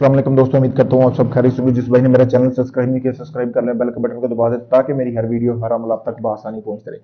السلام علیکم دوستوں امید کرتا ہوں آپ سب خیریت سے ہوں گے جس بھائی نے میرا چینل سبسکرائب نہیں کیا، سبسکرائب کر لیں، بیل کے بٹن کو دبا دیں تاکہ میری ہر ویڈیو، ہر عمل آپ تک بآسانی پہنچتے رہے۔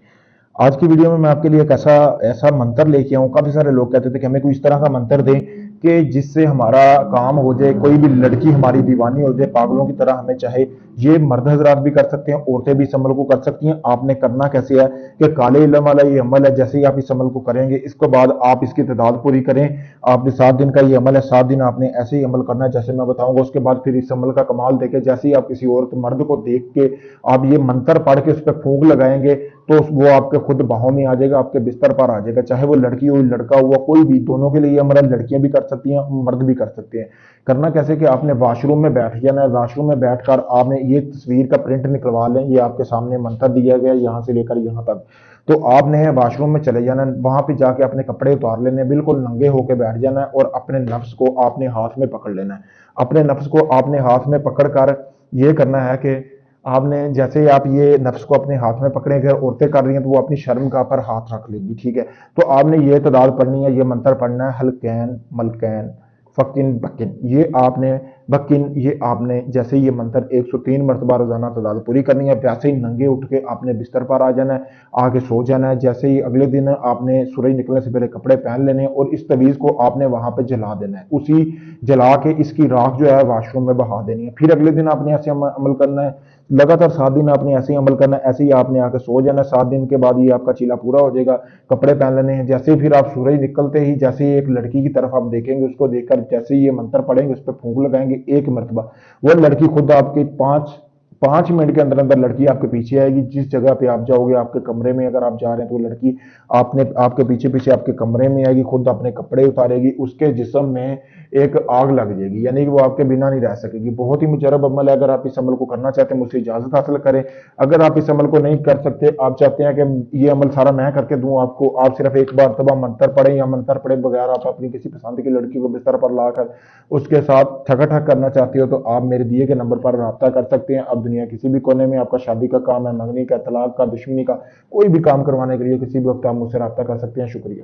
آج کی ویڈیو میں میں آپ کے لیے ایک ایسا ایسا منتر لے کے آؤں۔ کافی سارے لوگ کہتے تھے کہ ہمیں کوئی اس طرح کا منتر دیں۔ کہ جس سے ہمارا کام ہو جائے، کوئی بھی لڑکی ہماری دیوانی ہو جائے، پاگلوں کی طرح ہمیں چاہے، یہ مرد حضرات بھی کر سکتے ہیں، عورتیں بھی اس عمل کو کر سکتی ہیں۔ آپ نے کرنا کیسے ہے کہ کالے علم والا یہ عمل ہے، جیسے ہی آپ اس عمل کو کریں گے، اس کے بعد آپ اس کی تعداد پوری کریں۔ آپ نے سات دن کا یہ عمل ہے، سات دن آپ نے ایسے ہی عمل کرنا ہے، جیسے میں بتاؤں گا، اس کے بعد پھر اس عمل کا کمال دیکھیں۔ جیسے ہی آپ کسی عورت مرد کو دیکھ کے آپ یہ منتر پڑھ کے اس پہ پھونک لگائیں گے تو وہ آپ کے خود باہوں میں آ جائے گا، آپ کے بستر پر آ جائے گا۔ چاہے وہ لڑکی ہو، لڑکا ہوا کوئی بھی، دونوں کے لیے یہ عمل لڑکیاں بھی کر سکتی ہیں، مرد بھی کر سکتے ہیں۔ کرنا کیسے کہ آپ نے واش روم میں بیٹھ جانا ہے واش روم میں بیٹھ کر آپ نے یہ تصویر کا پرنٹ نکلوا لیں، یہ آپ کے سامنے منتر دیا گیا یہاں سے لے کر یہاں تک۔ تو آپ نے واش روم میں چلے جانا ہے وہاں پہ جا کے اپنے کپڑے اتار لینے، بالکل ننگے ہو کے بیٹھ جانا ہے اور اپنے نفس کو آپ نے ہاتھ میں پکڑ لینا۔ ہے اپنے نفس کو آپ نے ہاتھ میں پکڑ کر یہ کرنا ہے کہ آپ نے جیسے ہی آپ یہ نفس کو اپنے ہاتھ میں پکڑیں گے، عورتیں کر رہی ہیں، تو وہ اپنی شرم کا پر ہاتھ رکھ لیں گی، ٹھیک ہے؟ تو آپ نے یہ تعداد پڑھنی ہے، یہ منتر پڑھنا ہے، ہلکین، ملکین فکن بکن یہ آپ نے بکن یہ آپ نے جیسے یہ منتر ایک سو تین مرتبہ روزانہ تعداد پوری کرنی ہے، پیاسے ہی ننگے اٹھ کے آپ نے بستر پر آ جانا ہے، آگے سو جانا ہے، جیسے ہی اگلے دن آپ نے سورج نکلنے سے پہلے کپڑے پہن لینے ہیں اور اس تویز کو آپ نے وہاں پہ جلا دینا ہے۔ اسی جلا کے اس کی راکھ جو ہے واش روم میں بہا دینی ہے۔ پھر اگلے دن آپ نے ایسے عمل کرنا ہے۔ لگاتار سات دن آپ نے ایسے ہی عمل کرنا ہے، ایسے ہی آپ نے آ کے سو جانا ہے۔ سات دن کے بعد یہ آپ کا چیلا پورا ہو جائے گا، کپڑے پہن لینے ہیں۔ جیسے ہی پھر آپ سورج نکلتے ہی، جیسے ہی ایک لڑکی کی طرف آپ دیکھیں گے، اس کو دیکھ کر جیسے ہی یہ منتر پڑھیں گے، اس پہ پھونک لگائیں گے۔ ایک مرتبہ۔ وہ لڑکی خود آپ کے پانچ پانچ منٹ کے اندر اندر لڑکی آپ کے پیچھے آئے گی۔ جس جگہ پہ آپ جاؤ گے، آپ کے کمرے میں اگر آپ جا رہے ہیں تو وہ لڑکی آپ نے، آپ کے پیچھے پیچھے آپ کے کمرے میں آئے گی، خود اپنے کپڑے اتارے گی۔ اس کے جسم میں ایک آگ لگ جائے گی یعنی کہ وہ آپ کے بنا نہیں رہ سکے گی۔ بہت ہی مجرب عمل ہے، اگر آپ اس عمل کو کرنا چاہتے ہیں، مجھ سے اجازت حاصل کریں۔ اگر آپ اس عمل کو نہیں کر سکتے، آپ چاہتے ہیں کہ یہ عمل سارا میں کر کے دوں، آپ کو، آپ صرف ایک بار تباہ منتر پڑھیں یا منتر پڑھے بغیر آپ اپنی کسی پسند کی لڑکی کو بستر پر لا کر اس کے ساتھ ٹھگا ٹھگ کرنا چاہتے ہو، تو آپ میرے دیے کے نمبر پر رابطہ کر سکتے ہیں۔ اب دنیا کسی بھی کونے میں، آپ کا شادی کا کام ہے، منگنی کا، طلاق کا، دشمنی کا، کوئی بھی کام کروانے کے لیے کسی بھی وقت آپ مجھ سے رابطہ کر سکتے ہیں۔ شکریہ۔